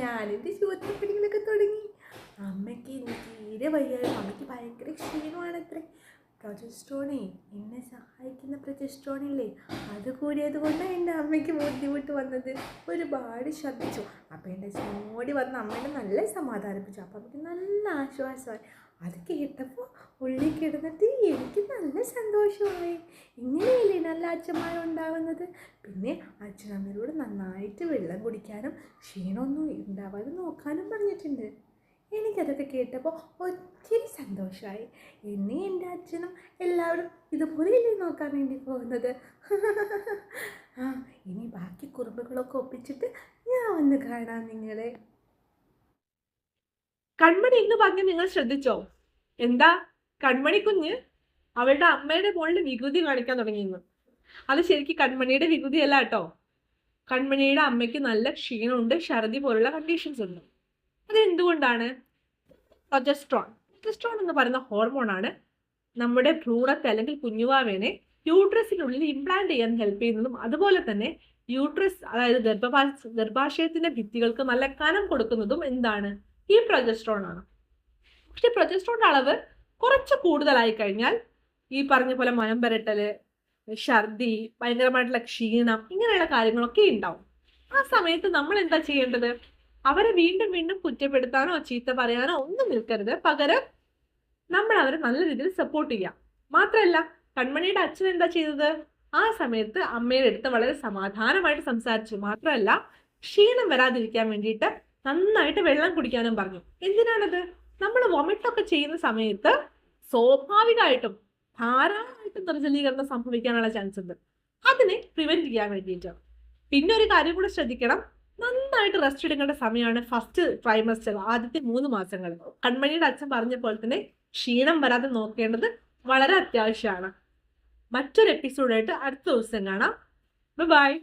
ഞാനെന്റെ ശുദ്ധപ്പണികളൊക്കെ തുടങ്ങി. അമ്മയ്ക്ക് തീരെ വയ്യായിരുന്നു അമ്മയ്ക്ക് ഭയങ്കര ക്ഷീണമാണ് അത്രേ പ്രൊജസ്ട്രോണേ എന്നെ സഹായിക്കുന്ന പ്രൊജസ്ട്രോണില്ലേ അത് കൂടിയത് കൊണ്ടാണ് എന്റെ അമ്മയ്ക്ക് ബുദ്ധിമുട്ട് വന്നത്. ഒരുപാട് ശ്രദ്ധിച്ചു. അപ്പോൾ എന്റെ ഓടി വന്ന് അമ്മേനെ നല്ല സമാധാനിപ്പിച്ചു. അപ്പോൾ അമ്മയ്ക്ക് നല്ല ആശ്വാസമായി. അത് കേട്ടപ്പോൾ ഉള്ളിൽ കിടന്നിട്ട് എനിക്ക് നല്ല സന്തോഷമായി. ഇങ്ങനെയല്ലേ നല്ല അച്ഛന്മാരുണ്ടാവുന്നത്. പിന്നെ അച്ഛനമ്മയോട് നന്നായിട്ട് വെള്ളം കുടിക്കാനും ക്ഷീണമൊന്നും ഉണ്ടാവാതെ നോക്കാനും പറഞ്ഞിട്ടുണ്ട്. എനിക്കതൊക്കെ കേട്ടപ്പോൾ ഒത്തിരി സന്തോഷമായി എന്നെ എന്റെ അച്ഛനും എല്ലാവരും ഇതുപോലെയല്ലേ നോക്കാൻ വേണ്ടി പോകുന്നത്? ആ ഇനി ബാക്കി കുറുമ്പുകളൊക്കെ ഒപ്പിച്ചിട്ട് ഞാൻ വന്ന് കാണാം നിങ്ങളെ. കൺമണി എന്ന് പറഞ്ഞ് നിങ്ങൾ ശ്രദ്ധിച്ചോ? എന്താ? കൺമണി കുഞ്ഞ് അവളുടെ അമ്മയുടെ മോളിൽ വികൃതി കാണിക്കാൻ തുടങ്ങിയെന്ന് അത് ശരിക്കും കൺമണിയുടെ വികൃതിയല്ല കേട്ടോ. കൺമണിയുടെ അമ്മയ്ക്ക് നല്ല ക്ഷീണമുണ്ട് ഛർദി പോലുള്ള കണ്ടീഷൻസ് ഉണ്ട്. അത് എന്തുകൊണ്ടാണ് പ്രൊജസ്ട്രോൺ. പ്രൊജസ്ട്രോൺ എന്ന് പറയുന്ന ഹോർമോണാണ് നമ്മുടെ ഭ്രൂണത്തെ അല്ലെങ്കിൽ കുഞ്ഞുവാവേനെ യൂട്രസിനുള്ളിൽ ഇംപ്ലാന്റ് ചെയ്യാൻ ഹെൽപ്പ് ചെയ്യുന്നതും അതുപോലെ തന്നെ യൂട്രസ് അതായത് ഗർഭപാ ഗർഭാശയത്തിന്റെ ഭിത്തികൾക്ക് നല്ല കനം കൊടുക്കുന്നതും എന്താണ്? ഈ പ്രൊജസ്ട്രോൺ ആണ്. പക്ഷെ പ്രൊജസ്ട്രോണിന്റെ അളവ് കുറച്ച് കൂടുതലായി കഴിഞ്ഞാൽ ഈ പറഞ്ഞ പോലെ മനം പരട്ടൽ ഛർദി ഭയങ്കരമായിട്ടുള്ള ക്ഷീണം ഇങ്ങനെയുള്ള കാര്യങ്ങളൊക്കെ ഉണ്ടാവും. ആ സമയത്ത് നമ്മൾ എന്താ ചെയ്യേണ്ടത്? അവരെ വീണ്ടും വീണ്ടും കുറ്റപ്പെടുത്താനോ ചീത്ത പറയാനോ ഒന്നും നിൽക്കരുത്. പകരം നമ്മൾ അവരെ നല്ല രീതിയിൽ സപ്പോർട്ട് ചെയ്യാം. മാത്രമല്ല കൺമണിയുടെ അച്ഛൻ എന്താ ചെയ്തത്? ആ സമയത്ത് അമ്മയുടെ അടുത്ത് വളരെ സമാധാനമായിട്ട് സംസാരിച്ചു. മാത്രമല്ല ക്ഷീണം വരാതിരിക്കാൻ വേണ്ടിയിട്ട് നന്നായിട്ട് വെള്ളം കുടിക്കാനും പറഞ്ഞു. എന്തിനാണത്? നമ്മൾ വൊമിറ്റൊക്കെ ചെയ്യുന്ന സമയത്ത് സ്വാഭാവികമായിട്ടും ധാരാളമായിട്ടും നിർജലീകരണം സംഭവിക്കാനുള്ള ചാൻസ് ഉണ്ട്. അതിനെ പ്രിവെന്റ് ചെയ്യാൻ വേണ്ടിയിട്ട്. പിന്നെ ഒരു കാര്യം കൂടെ ശ്രദ്ധിക്കണം. നന്നായിട്ട് റെസ്റ്റ് എടുക്കേണ്ട സമയമാണ് ഫസ്റ്റ് ട്രൈമസ്റ്റർ ആദ്യത്തെ മൂന്ന് മാസങ്ങൾ. കൺമണിയുടെ അച്ഛൻ പറഞ്ഞ പോലെ തന്നെ ക്ഷീണം വരാതെ നോക്കേണ്ടത് വളരെ അത്യാവശ്യമാണ്. മറ്റൊരു എപ്പിസോഡായിട്ട് അടുത്ത ദിവസം കാണാം. ബൈ